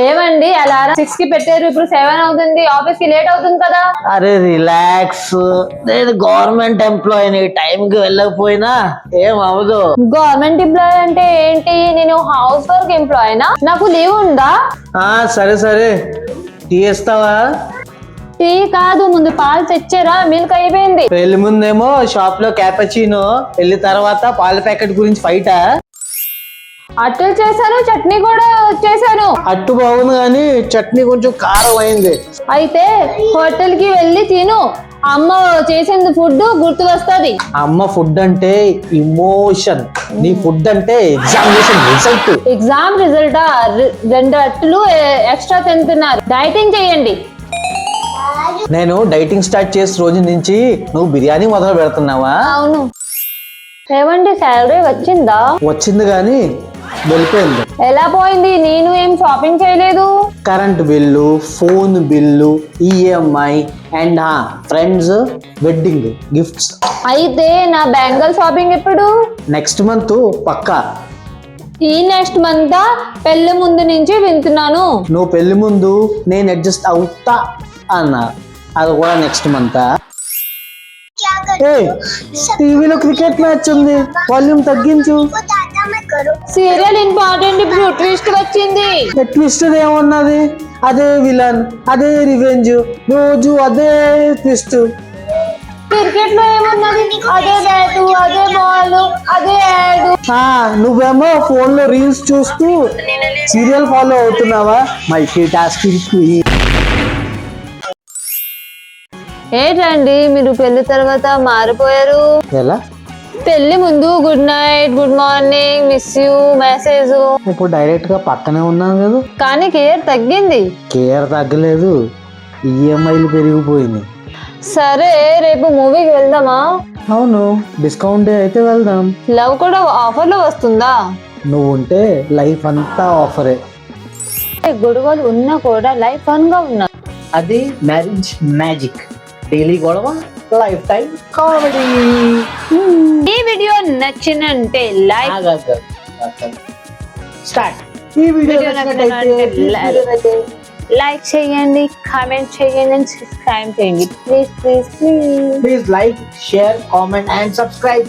ఏమండి అలారం సిక్స్కి పెట్టారు ఇప్పుడు సెవెన్ అవుతుంది ఆఫీస్కి లేట్ అవుతుంది కదా. అరే రిలాక్స్ నేను గవర్నమెంట్ ఎంప్లాయీని టైంకి వెళ్ళకపోయినా ఏం అవ్వదు. గవర్నమెంట్ ఎంప్లాయ్ అంటే ఏంటి? నేను హౌస్ వర్క్ ఎంప్లాయీనా నాకు లీవ్ ఉందా? ఆ సరే సరే. టీ ఇస్తావా టీ కాదు ముందు పాలు తెచ్చారా మిల్క్ అయిపోయింది. పెళ్ళి ముందేమో షాప్లో క్యాపచీనో పెళ్ళి తర్వాత పాల ప్యాకెట్ గురించి ఫైటా అట్టలు చేశాను చట్నీ కూడా చేశాను. అట్టు బాగుంది కానీ చట్నీ కొంచెం కారం అయింది. అయితే హోటల్కి వెళ్ళి తిను. అమ్మ చేసిన ఫుడ్ గుర్తు వస్తుంది అమ్మ ఫుడ్ అంటే ఇమోషన్ నీ ఫుడ్ అంటే ఎగ్జామినేషన్ రిజల్ట్ ఎగ్జామ్ రిజల్ట్ రెండు అట్లు ఎక్స్ట్రా తింటున్నారు. డైటింగ్ చేయండి. నేను డైటింగ్ స్టార్ట్ చేసిన రోజు నుంచి నువ్వు బిర్యానీ మొదలు పెడుతున్నావా? అవును. ఏమండి శాలరీ వచ్చిందా? వచ్చింది కానీ వెళ్ళిపోయింది. ఎలా పోయింది? నేను ఏం షాపింగ్ చేయలేదు? Current bill phone bill EMI and friends wedding gifts అయితే నా బ్యాంగల్ షాపింగ్ ఎప్పుడు? నెక్స్ట్ మంత్ పక్కా. ఈ నెక్స్ట్ మంత్ పెళ్ళి ముందు నుంచి వింటున్నాను. నువ్వు పెళ్ళి ముందు నేను అడ్జస్ట్ అవుతా అన్నా. అది కూడా నెక్స్ట్ మంత్ టీవీలో క్రికెట్ మ్యాచ్ ఉంది. వాల్యూమ్ తగ్గించు. సీరియల్ ఇంపార్టెంట్ ఇప్పుడు ట్విస్ట్ వచ్చింది. ట్విస్ట్ ఏమున్నది? అదే విలన్ అదే రివెంజ్ రోజు అదే ట్విస్ట్ క్రికెట్లో ఏమున్నది? అదే బ్యాట్ అదే బాల్ అదే యాడ్ నువ్వేమో ఫోన్లో రీల్స్ చూస్తూ సీరియల్ ఫాలో అవుతున్నావా? మల్టీ టాస్కింగ్ ఏంటండి? మీరు పెళ్ళి తర్వాత మారిపోయారు. ఎలా? పెళ్ళి ముందు good night good morning miss you message ఇప్పుడు డైరెక్ట్గా పక్కనే ఉన్నాను కదా. కానీ కేర్ తగ్గింది. కేర్ తగ్గలేదు. ఈఎంఐలు పెరిగిపోయింది సరే రేపు మూవీకి వెళ్దామా? అవును డిస్కౌంట్ డే అయితే వెళ్దాం. లవ్ కూడా ఆఫర్లో వస్తుందా? నువ్వు ఉంటే లైఫ్ అంతా ఆఫరే గొడవలు ఉన్నా కూడా లైఫ్ ఫన్గా ఉన్నా అది మ్యారేజ్ మ్యాజిక్ డైలీ గొడవ లైఫ్ టైం కామెడీ ఈ వీడియో నచ్చినంటే లైక్ స్టార్ట్ ఈ వీడియో వీడియో నచ్చినట్లయితే లైక్ చేయండి కామెంట్ చేయండి అండ్ సబ్స్క్రైబ్ చేయండి please please please please like share comment and subscribe